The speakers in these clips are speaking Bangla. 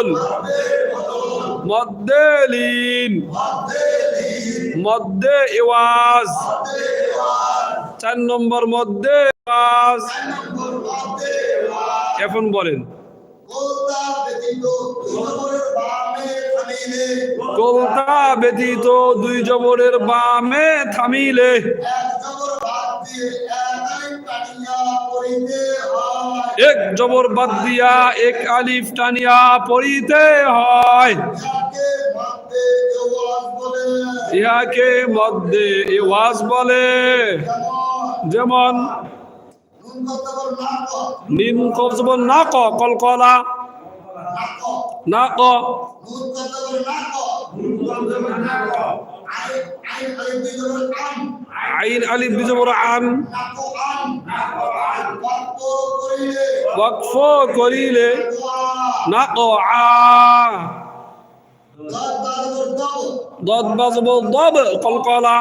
বদল মধ্যে লিন মধ্যে ইওয়াজ চার নম্বর মধ্যে ইওয়াজ এখন বলেন। কলতা ব্যতীত দুই জবরের বামে থামিলে। এক জবর বাদ দিয়া এক আলিফ টানিয়া পড়িতে হয়। ইহাকে মধ্যে ইওয়াজ বলে। যেমন নিম কবজব না ক কলকলা না। ক। আইন আলিফ বিজবর আন ওয়াকফ করিলে না ক আ দদ বাজব দব কলকলা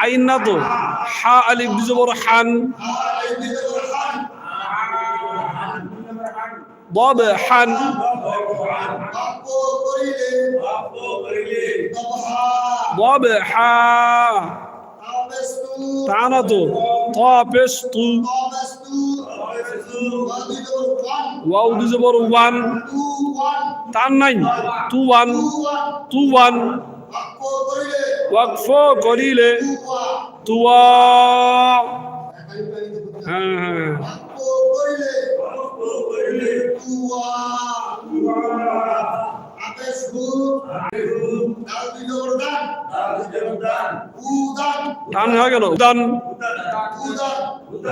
আইন না তো হা আলিফ বিজবর হান ضب حن ضب حا تعالى تو طابس تو واو دي زبر وان টান নাই টু ওয়ান টু ওয়ান ওয়াকফ করিলে তুয়া হ্যাঁ হ্যাঁ। টান হয়ে গেল। উদান।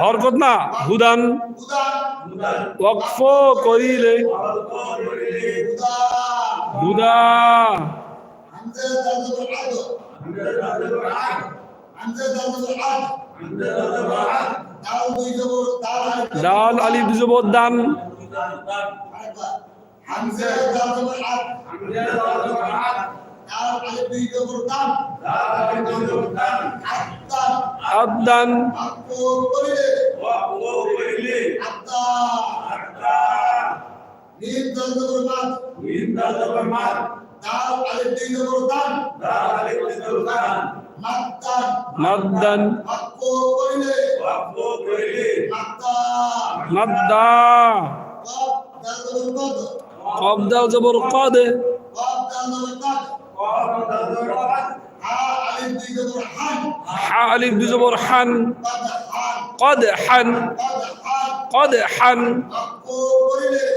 হরকত না হুদান ওয়াকফ করিলে। হুদা দান হামজা দাল আদ আলিফ জবর দান। আদা নিম দাল জবর মাদ মিন দাল জবর আদা কব দাল জবর কদ কবদা জবর কদ কব দাল জবর কদ ওয়াকফ দাল জবর মাদ হা আলিফ দুই জবর হান হা আলিফ বিজবর হান কদ হান কদ হান কদ হান কদ হান আকো করিলে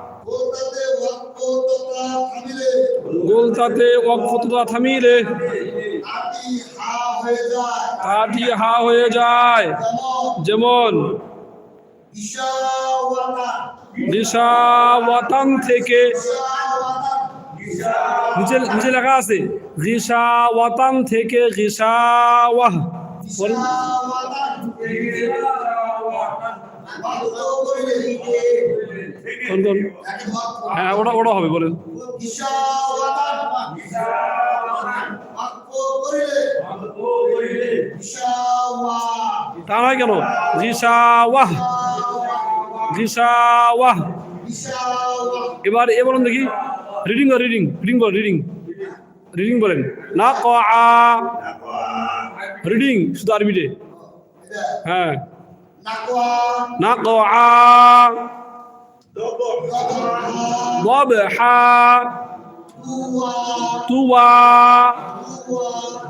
ওয়াকফ তোতা থামিলে যায় তাটি হা হয়ে যায়। যেমন রিসাওয়াতান থেকে নিচে নিচে লেখা আছে রিসাওয়াতান থেকে রিসাওয়াহ হ্যাঁ ওটা ওটা হবে, বলেন। তা নয় কেন? রিসাওয়াহ ইশাওয়া এবার এ বলুন দেখি। রিডিং রিডিং রিডিং বল, রিডিং। রিডিং বলেন। না ক আ রিডিং, শুধু আরবিতে। হ্যাঁ। না ক আ ضب হা তুয়া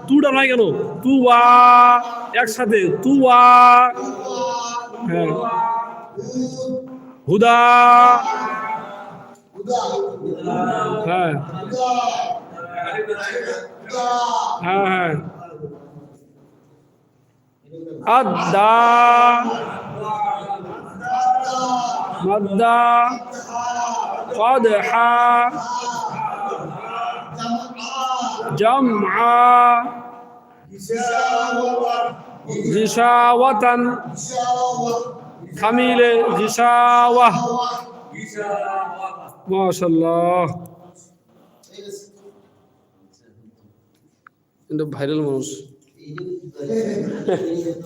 তুটা নয় কেন? তুয়া একসাথে তুয়া হ্যাঁ। হুদা হ্যাঁ। হ্যাঁ হ্যাঁ। আদা مدى قدحا جمعا جشاوة حميل جشاوة ما شاء الله. انت بحر المنص